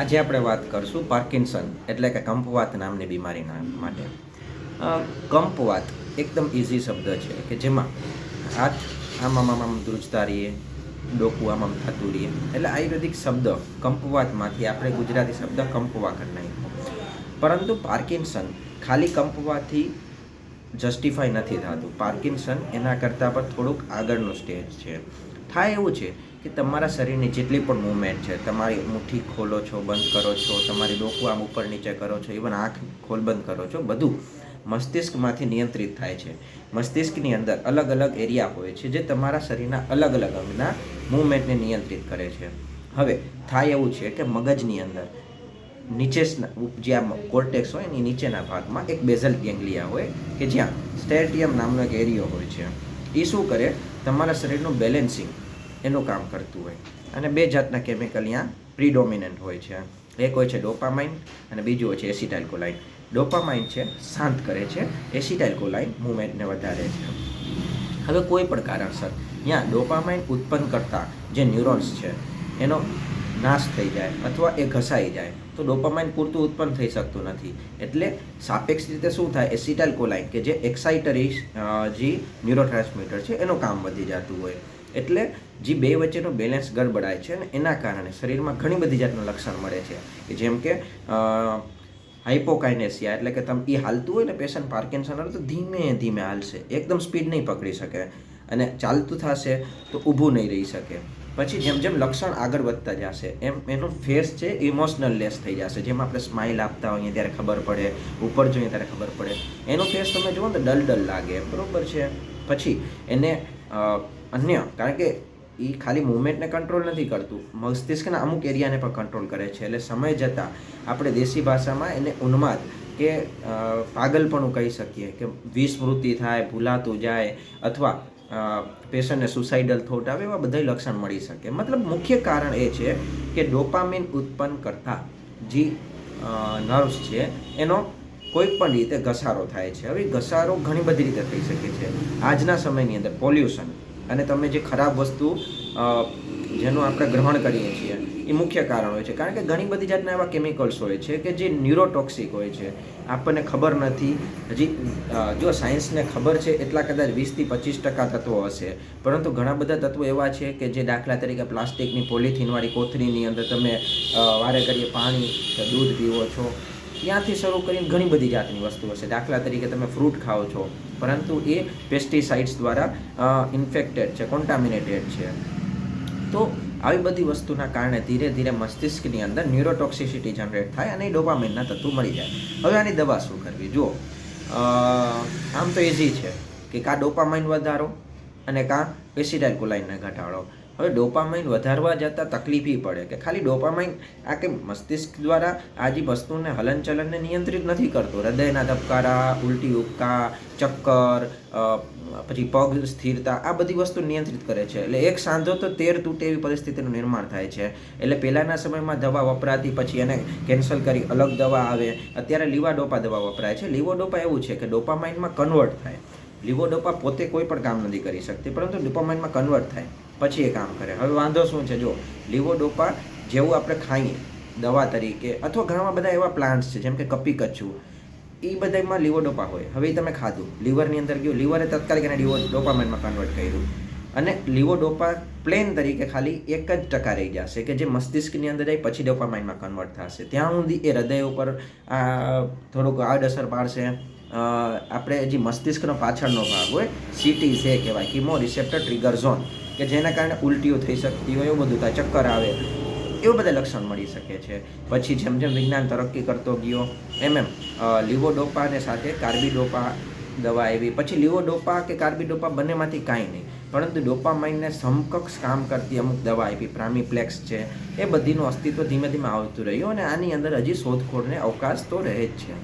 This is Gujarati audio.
આજે આપણે વાત કરશું પાર્કિન્સન એટલે કે કંપવાત નામની બીમારીના માટે. કંપવાત એકદમ ઇઝી શબ્દ છે કે જેમાં હાથ આમ આમ આમ ધ્રુજતા રહીએ, ડોકું આમ આમ થતું રહીએ. એટલે આયુર્વેદિક શબ્દ કંપવાતમાંથી આપણે ગુજરાતી શબ્દ કંપવા કરી નાખ્યો. પરંતુ પાર્કિન્સન ખાલી કંપવાથી જસ્ટિફાય નથી થતું. પાર્કિન્સન એના કરતાં પણ થોડુંક આગળનું સ્ટેજ છે. થાય એવું છે કે તમારા શરીરની જેટલી પણ મૂવમેન્ટ છે, તમારી મુઠ્ઠી ખોલો છો, બંધ કરો છો, તમારી ડોકું આમ ઉપર નીચે કરો છો ઇવન આંખ ખોલ બંધ કરો છો, બધું મસ્તિષ્કમાંથી નિયંત્રિત થાય છે. મસ્તિષ્કની અંદર અલગ અલગ એરિયા હોય છે જે તમારા શરીરના અલગ અલગ અંગના મૂવમેન્ટને નિયંત્રિત કરે છે. હવે, થાય એવું છે કે મગજની અંદર નીચે જે આ કોર્ટેક્સ હોય એની નીચેના ભાગમાં એક બેઝલ ગેંગલિયા હોય કે જ્યાં સ્ટેટિયમ નામનો એક એરિયો હોય છે. એ શું કરે? તમારા શરીરનું બેલેન્સિંગ એનું કામ કરતું હોય. અને બે જાતના કેમિકલ અહીંયા પ્રીડોમિનન્ટ હોય છે. એક હોય છે ડોપામાઇન અને બીજું હોય છે એસિટાઇલકોલાઇન ડોપામાઇન છે, શાંત કરે છે. એસિટાઇલકોલાઇન મુવમેન્ટને વધારે છે. હવે કોઈ પણ કારણસર ત્યાં ડોપામાઇન ઉત્પન્ન કરતા જે ન્યુરોન્સ છે, એનો નાશ થઈ જાય અથવા એ ઘસાઈ જાય, તો ડોપામાઇન પૂરતું ઉત્પન્ન થઈ શકતું નથી. એટલે સાપેક્ષ રીતે શું થાય? એસિટાઇલકોલાઇન કે જે એક્સાઇટરી જે ન્યુરોટ્રાન્સમીટર છે, એનું કામ વધી જતું હોય. એટલે જે બે વચ્ચેનું બેલેન્સ ગડબડાય છે અને એના કારણે શરીરમાં ઘણી બધી જાતના લક્ષણ મળે છે. કે જેમ કે હાઇપોકાઇનેસિયા એટલે કે તમે એ હાલતું હોય ને પેશન્ટ પાર્કિન્સન હોય તો ધીમે ધીમે હાલશે. એકદમ સ્પીડ નહીં પકડી શકે. અને ચાલતું થશે તો ઊભું નહીં રહી શકે. પછી જેમ જેમ લક્ષણ આગળ વધતા જશે, એમ એનું ફેસ છે ઇમોશનલ લેસ થઈ જશે. જેમ આપણે સ્માઇલ આપતા હોઈએ ત્યારે ખબર પડે, ઉપર જોઈએ ત્યારે ખબર પડે. એનો ફેસ તમે જુઓ ને ડલ ડલ લાગે. બરાબર છે? પછી એને અન્ય, કારણ કે એ ખાલી મુવમેન્ટને કંટ્રોલ નથી કરતું. મસ્તિષ્કના અમુક એરિયાને પણ કંટ્રોલ કરે છે. એટલે સમય જતાં આપણે દેશી ભાષામાં એને ઉન્માદ કે પાગલપણું કહી શકીએ કે વિસ્મૃતિ થાય, ભૂલાતું જાય અથવા પેશન્ટને સુસાઇડલ થોટ આવે એવા બધા લક્ષણ મળી શકે. મતલબ મુખ્ય કારણ એ છે કે ડોપામિન ઉત્પન્ન કરતા જે નર્વ્સ છે એનો કોઈ પણ રીતે ઘસારો થાય છે. હવે ઘસારો ઘણી બધી રીતે થઈ શકે છે. આજના સમયની અંદર પોલ્યુશન અને તમે જે ખરાબ વસ્તુ જેનું આપણે ગ્રહણ કરીએ છીએ, એ મુખ્ય કારણ હોય છે. કારણ કે ઘણી બધી જાતના એવા કેમિકલ્સ હોય છે કે જે ન્યુરોટોક્સિક હોય છે. આપણને ખબર નથી. હજી જો સાયન્સને ખબર છે, એટલા કદાચ વીસથી પચીસ ટકા તત્વો હશે. પરંતુ ઘણા બધા તત્વો એવા છે કે જે દાખલા તરીકે પ્લાસ્ટિકની, પોલિથીનવાળી કોથળીની અંદર તમે વારે કરીએ પાણી, દૂધ પીવો છો. ત્યાંથી શરૂ કરીને ઘણી બધી જાતની વસ્તુ હશે દાખલા તરીકે તમે ફ્રૂટ ખાઓ છો, પરંતુ એ પેસ્ટિસાઇડ્સ દ્વારા ઇન્ફેક્ટેડ છે કોન્ટામિનેટેડ છે. તો આવી બધી વસ્તુના કારણે ધીરે ધીરે મસ્તિષ્કની અંદર ન્યુરોટોક્સિસિટી જનરેટ થાય અને ડોપામિનના તત્વો મળી જાય. હવે આની દવા શું કરવી? જુઓ આમ તો ઇઝી છે કે કાં ડોપામાઇન વધારો અને કાં એસિડાઇલ કોલાઇનને ઘટાડો. હવે ડોપામાઇન વધારવા જતાં તકલીફી પડે કે ખાલી ડોપામાઇન આ કે મસ્તિષ્ક દ્વારા આ જે વસ્તુને હલનચલનને નિયંત્રિત નથી કરતો. હૃદયના ધબકારા, ઉલટી ઉપકા ચક્કર પછી પગ સ્થિરતા, આ બધી વસ્તુ નિયંત્રિત કરે છે. એટલે એક સાંધો તો તેર તૂટે એવી પરિસ્થિતિનું નિર્માણ થાય છે. એટલે પહેલાંના સમયમાં દવા વપરાતી, પછી એને કેન્સલ કરી અલગ દવા આવે. અત્યારે લીવાડોપા દવા વપરાય છે. લીવોડોપા એવું છે કે ડોપામાઇનમાં કન્વર્ટ થાય. લીવોડોપા પોતે કોઈ પણ કામ નથી કરી શકતી, પરંતુ ડોપામાઇનમાં કન્વર્ટ થાય. પછી એ કામ કરે. હવે વાંધો શું છે? જો લીવોડોપા જેવું આપણે ખાઈએ, દવા તરીકે, અથવા ઘણા બધા એવા પ્લાન્ટ્સ છે, જેમ કે કપી કચ્છું એ બધામાં લીવોડોપા હોય. હવે તમે ખાધું. લીવરની અંદર ગયું. લીવરે તત્કાલિક એને લીવો ડોપામાઇનમાં કન્વર્ટ કર્યું. અને લીવોડોપા પ્લેન તરીકે ખાલી એક જ ટકા રહી જશે, કે જે મસ્તિષ્કની અંદર જાય, પછી ડોપામાઇનમાં કન્વર્ટ થશે. ત્યાં સુધી એ હૃદય ઉપર થોડુંક આડઅસર પાડશે. આપણે જે મસ્તિષ્કનો પાછળનો ભાગ હોય સીટી છે કહેવાય કિમો રિસેપ્ટર ટ્રિગર ઝોન કે જેના કારણે ઉલટીઓ થઈ શકતી હોય એવું બધું થાય, ચક્કર આવે. એવું બધા લક્ષણ મળી શકે છે. પછી જેમ જેમ વિજ્ઞાન તરક્કી કરતો ગયો, એમ એમ. લીવોડોપાને સાથે કાર્બીડોપા દવા આવી. પછી લીવોડોપા કે કાર્બીડોપા બંનેમાંથી કાંઈ નહીં. પરંતુ ડોપામાઇનને સમકક્ષ કામ કરતી અમુક દવા આપી, પ્રામીપ્લેક્સ છે. એ બધીનું અસ્તિત્વ ધીમે ધીમે આવતું રહ્યું અને આની અંદર હજી શોધખોળને અવકાશ તો રહે જ છે.